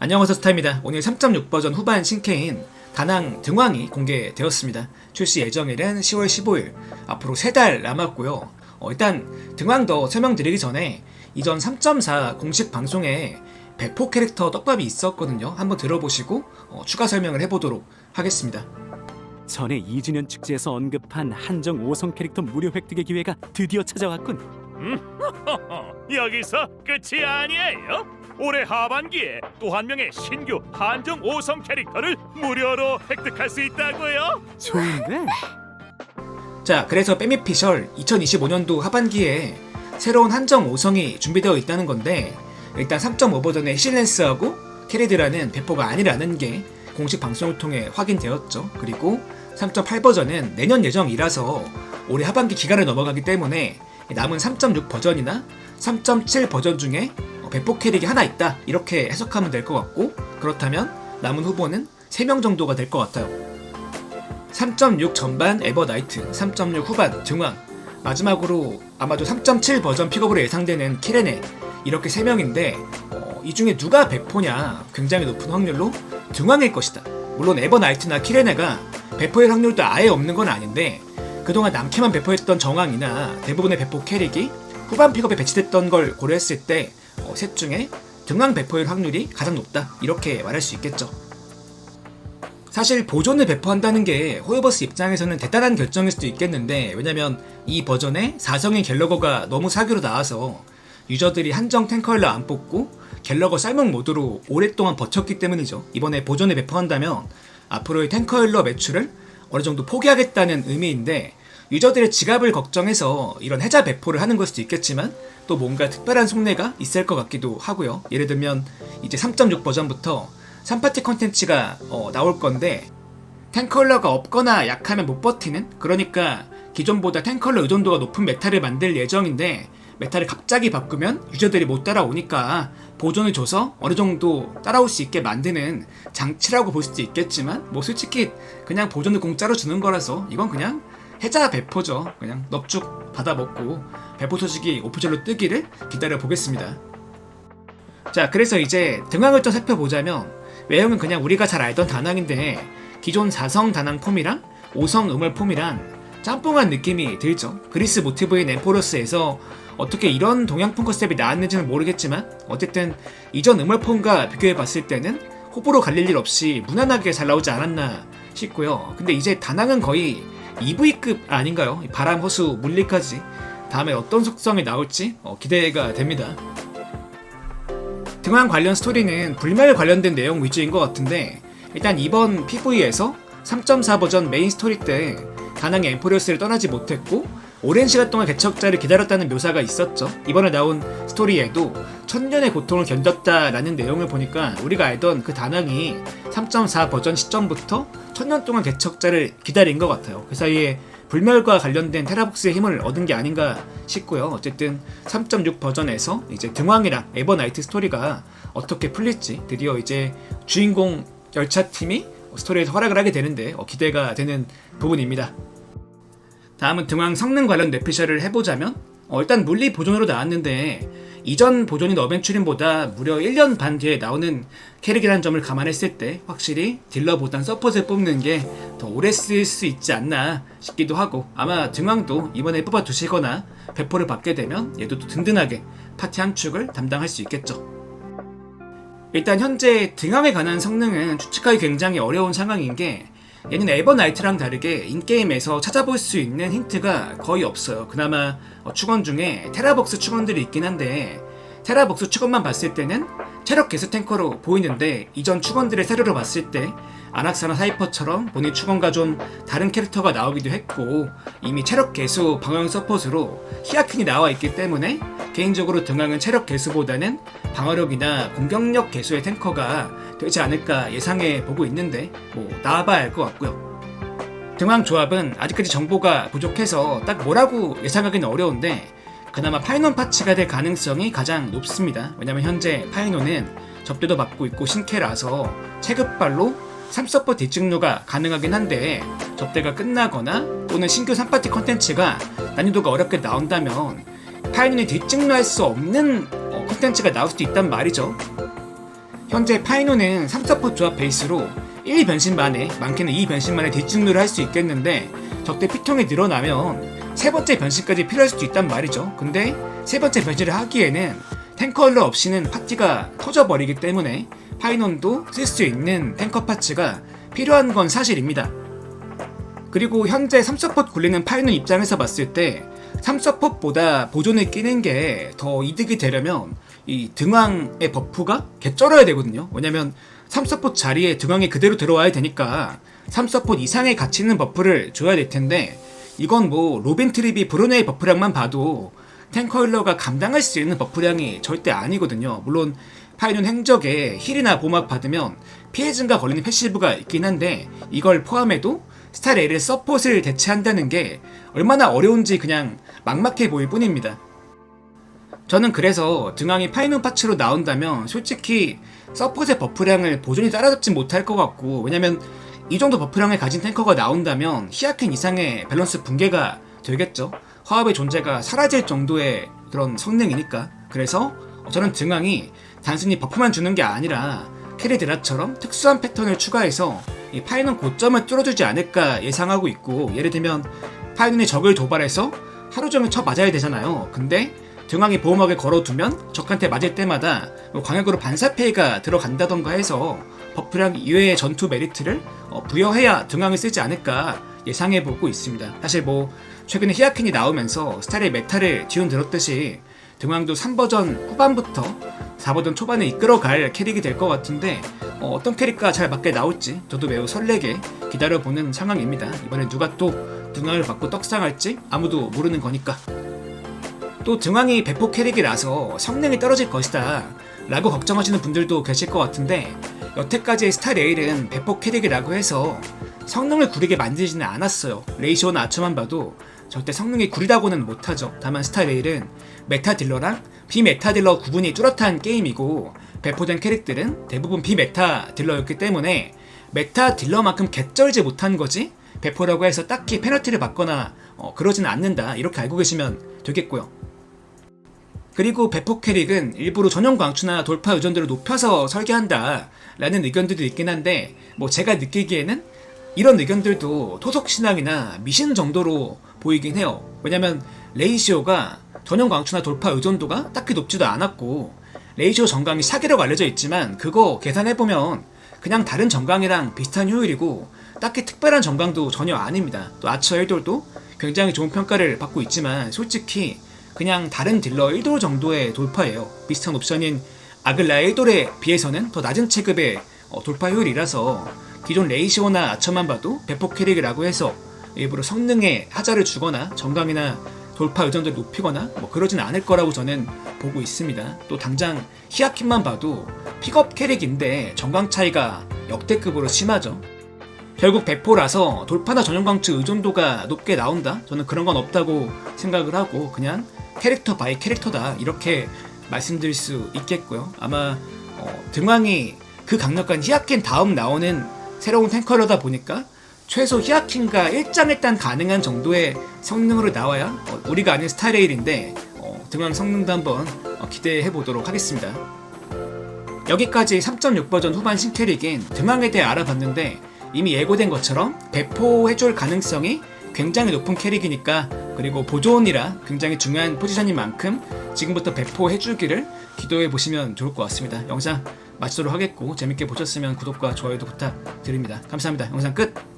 안녕하세요 스타입니다. 오늘 3.6 버전 후반 신캐인 다낭 등왕이 공개되었습니다. 출시 예정일은 10월 15일. 앞으로 3달 남았고요. 어, 일단 등왕도 설명드리기 전에 이전 3.4 공식 방송에 배포 캐릭터 떡밥이 있었거든요. 한번 들어보시고 어, 추가 설명을 해보도록 하겠습니다. 전에 2주년 축제에서 언급한 한정 5성 캐릭터 무료 획득의 기회가 드디어 찾아왔군. 여기서 끝이 아니에요. 올해 하반기에 또 한 명의 신규 한정 5성 캐릭터를 무료로 획득할 수 있다고요. 좋은데? 자, 그래서 빼미피셜 2025년도 하반기에 새로운 한정 5성이 준비되어 있다는 건데 일단 3.5 버전의 시렌스하고 캐리드라는 배포가 아니라는 게 공식 방송을 통해 확인되었죠. 그리고 3.8 버전은 내년 예정이라서 올해 하반기 기간을 넘어가기 때문에 남은 3.6 버전이나 3.7 버전 중에 배포 캐릭이 하나 있다 이렇게 해석하면 될 것 같고 그렇다면 남은 후보는 3명 정도가 될 것 같아요. 3.6 전반 에버나이트, 3.6 후반 등왕, 마지막으로 아마도 3.7 버전 픽업으로 예상되는 키레네 이렇게 3명인데 어, 이 중에 누가 배포냐 굉장히 높은 확률로 등왕일 것이다. 물론 에버나이트나 키레네가 배포의 확률도 아예 없는 건 아닌데 그동안 남캐만 배포했던 정황이나 대부분의 배포 캐릭이 후반 픽업에 배치됐던 걸 고려했을 때 어, 셋 중에 등왕 배포일 확률이 가장 높다 이렇게 말할 수 있겠죠. 사실 보존을 배포한다는 게 호요버스 입장에서는 대단한 결정일 수도 있겠는데 왜냐면 이 버전에 4성인 갤러거가 너무 사기로 나와서 유저들이 한정 탱커일러 안 뽑고 갤러거 쌀먹 모드로 오랫동안 버텼기 때문이죠. 이번에 보존을 배포한다면 앞으로의 탱커일러 매출을 어느 정도 포기하겠다는 의미인데 유저들의 지갑을 걱정해서 이런 해자 배포를 하는 걸 수도 있겠지만 또 뭔가 특별한 속내가 있을 것 같기도 하고요. 예를 들면 이제 3.6 버전부터 3파티 컨텐츠가 어, 나올 건데 탱컬러가 없거나 약하면 못 버티는 그러니까 기존보다 탱컬러 의존도가 높은 메타를 만들 예정인데 메타를 갑자기 바꾸면 유저들이 못 따라오니까 보존을 줘서 어느 정도 따라올 수 있게 만드는 장치라고 볼 수도 있겠지만 뭐 솔직히 그냥 보존을 공짜로 주는 거라서 이건 그냥 해자 배포죠 그냥 넙죽 받아먹고 배포 소식이 오프절로 뜨기를 기다려 보겠습니다 자 그래서 이제 등왕을 또 살펴보자면 외형은 그냥 우리가 잘 알던 다낭인데 기존 4성 다낭 폼이랑 5성 음월 폼이랑 짬뽕한 느낌이 들죠. 그리스 모티브인 엠포러스에서 어떻게 이런 동양풍 컨셉이 나왔는지는 모르겠지만 어쨌든 이전 음월 폼과 비교해 봤을 때는 호불호 갈릴 일 없이 무난하게 잘 나오지 않았나 싶고요. 근데 이제 다낭은 거의 EV급 아닌가요? 바람, 허수, 물리까지 다음에 어떤 속성이 나올지 어, 기대가 됩니다. 등왕 관련 스토리는 불멸 관련된 내용 위주인 것 같은데 일단 이번 PV에서 3.4 버전 메인 스토리 때 다낭의 엠포리어스를 떠나지 못했고 오랜 시간 동안 개척자를 기다렸다는 묘사가 있었죠. 이번에 나온 스토리에도 천년의 고통을 견뎠다라는 내용을 보니까 우리가 알던 그 다낭이 3.4 버전 시점부터 천년 동안 개척자를 기다린 것 같아요. 그 사이에 불멸과 관련된 테라복스의 힘을 얻은 게 아닌가 싶고요. 어쨌든 3.6 버전에서 이제 등왕이랑 에버나이트 스토리가 어떻게 풀릴지 드디어 이제 주인공 열차 팀이 스토리에서 활약을 하게 되는데 어, 기대가 되는 부분입니다. 다음은 등왕 성능 관련 뇌피셜을 해보자면 어, 일단 물리 보존으로 나왔는데 이전 보존인 어벤츄린보다 무려 1년 반 뒤에 나오는 캐릭이라는 점을 감안했을 때 확실히 딜러보단 서폿을 뽑는 게 더 오래 쓸 수 있지 않나 싶기도 하고 아마 등왕도 이번에 뽑아 두시거나 배포를 받게 되면 얘도 또 든든하게 파티 한 축을 담당할 수 있겠죠. 일단 현재 등왕에 관한 성능은 추측하기 굉장히 어려운 상황인 게 얘는 에버나이트랑 다르게 인게임에서 찾아볼 수 있는 힌트가 거의 없어요. 그나마 어, 축원 중에 테라벅스 축원들이 있긴 한데 테라벅스 축원만 봤을 때는 체력 개수 탱커로 보이는데 이전 축원들의 사료로 봤을 때 아낙사나 사이퍼처럼 본인 축원과 좀 다른 캐릭터가 나오기도 했고 이미 체력 개수 방어형 서폿으로 히아킨이 나와 있기 때문에 개인적으로 등왕은 체력 개수보다는 방어력이나 공격력 개수의 탱커가 되지 않을까 예상해 보고 있는데 뭐 나와봐야 알 것 같고요. 등왕 조합은 아직까지 정보가 부족해서 딱 뭐라고 예상하기는 어려운데 그나마 파이논 파츠가 될 가능성이 가장 높습니다. 왜냐면 현재 파이논은 접대도 받고 있고 신캐라서 체급발로 3서퍼 뒷증류가 가능하긴 한데 접대가 끝나거나 또는 신규 3파티 컨텐츠가 난이도가 어렵게 나온다면 파이논이 뒷증류할 수 없는 어, 컨텐츠가 나올 수도 있단 말이죠. 현재 파이노는 3서포 조합 베이스로 1 변신 만에 많게는 2 변신 만에 뒷중류를 할 수 있겠는데 적대 피통이 늘어나면 세 번째 변신까지 필요할 수도 있단 말이죠. 근데 세 번째 변신을 하기에는 탱커얼러 없이는 파티가 터져버리기 때문에 파이논도 쓸 수 있는 탱커 파츠가 필요한 건 사실입니다. 그리고 현재 3서폿 굴리는 파이논 입장에서 봤을 때 3서폿보다 보존을 끼는 게 더 이득이 되려면 이 등왕의 버프가 개쩔어야 되거든요. 왜냐면 3서폿 자리에 등왕이 그대로 들어와야 되니까 3서폿 이상의 가치 있는 버프를 줘야 될 텐데 이건 뭐 로빈 트립이 브루네의 버프량만 봐도 탱커일러가 감당할 수 있는 버프량이 절대 아니거든요. 물론 파이논 행적에 힐이나 보막 받으면 피해 증가 걸리는 패시브가 있긴 한데 이걸 포함해도 스타 A를 서폿을 대체한다는 게 얼마나 어려운지 그냥 막막해 보일 뿐입니다. 저는 그래서 등왕이 파이논 파츠로 나온다면 솔직히 서폿의 버프량을 보존이 따라잡지 못할 것 같고 왜냐면 이 정도 버프량을 가진 탱커가 나온다면 히아켄 이상의 밸런스 붕괴가 되겠죠. 화합의 존재가 사라질 정도의 그런 성능이니까. 그래서 저는 등왕이 단순히 버프만 주는 게 아니라 캐리드라처럼 특수한 패턴을 추가해서 이 파이논 고점을 뚫어주지 않을까 예상하고 있고 예를 들면 파이논이 적을 도발해서 하루 종일 쳐 맞아야 되잖아요. 근데 등왕이 보호막을 걸어두면 적한테 맞을 때마다 뭐 광역으로 반사 피해가 들어간다던가 해서 버프량 이외의 전투 메리트를 어, 부여해야 등왕을 쓰지 않을까 예상해보고 있습니다. 사실 뭐 최근에 히아켄이 나오면서 스타일의 메타를 뒤흔들었듯이 등왕도 3버전 후반부터 4버전 초반에 이끌어갈 캐릭이 될 것 같은데 어, 떤 캐릭과 잘 맞게 나올지 저도 매우 설레게 기다려보는 상황입니다. 이번에 누가 또 등왕을 받고 떡상할지 아무도 모르는 거니까. 또 등왕이 배포 캐릭이라서 성능이 떨어질 것이다 라고 걱정하시는 분들도 계실 것 같은데 여태까지의 스타 레일은 배포 캐릭이라고 해서 성능을 구리게 만들지는 않았어요. 레이시오나 아처만 봐도 절대 성능이 구리다고는 못하죠. 다만 스타 레일은 메타 딜러랑 비메타 딜러 구분이 뚜렷한 게임이고 배포된 캐릭들은 대부분 비메타 딜러였기 때문에 메타 딜러만큼 개쩔지 못한 거지 배포라고 해서 딱히 페널티를 받거나 어, 그러지는 않는다. 이렇게 알고 계시면 되겠고요 그리고 배포 캐릭은 일부러 전용 광추나 돌파 의존도를 높여서 설계한다 라는 의견들도 있긴 한데 뭐 제가 느끼기에는 이런 의견들도 토속 신앙이나 미신 정도로 보이긴 해요. 왜냐면 레이시오가 전용 광추나 돌파 의존도가 딱히 높지도 않았고 레이시오 정강이 사기라고 알려져 있지만 그거 계산해보면 그냥 다른 정강이랑 비슷한 효율이고 딱히 특별한 정강도 전혀 아닙니다. 또 아처 엘돌도 굉장히 좋은 평가를 받고 있지만 솔직히 그냥 다른 딜러 1돌 정도의 돌파예요. 비슷한 옵션인 아글라 1돌에 비해서는 더 낮은 체급의 어, 돌파 효율이라서 기존 레이시오나 아처만 봐도 배포 캐릭이라고 해서 일부러 성능에 하자를 주거나 정강이나 돌파 의존도를 높이거나 뭐 그러진 않을 거라고 저는 보고 있습니다. 또 당장 히아킨만 봐도 픽업 캐릭인데 정강 차이가 역대급으로 심하죠. 결국 배포라서 돌파나 전용 광추 의존도가 높게 나온다? 저는 그런 건 없다고 생각을 하고 그냥 캐릭터 바이 캐릭터다 이렇게 말씀드릴 수 있겠고요. 아마 어, 등왕이 그 강력한 히아킨 다음 나오는 새로운 탱커러다 보니까 최소 히아킨과 일장일단 가능한 정도의 성능으로 나와야 어, 우리가 아는 스타레일인데 어, 등왕 성능도 한번 어, 기대해 보도록 하겠습니다. 여기까지 3.6 버전 후반 신캐릭인 등왕에 대해 알아봤는데 이미 예고된 것처럼 배포해줄 가능성이 굉장히 높은 캐릭이니까 그리고 보존이라 굉장히 중요한 포지션인 만큼 지금부터 배포해주기를 기도해 보시면 좋을 것 같습니다. 영상 마치도록 하겠고 재밌게 보셨으면 구독과 좋아요도 부탁드립니다. 감사합니다. 영상 끝!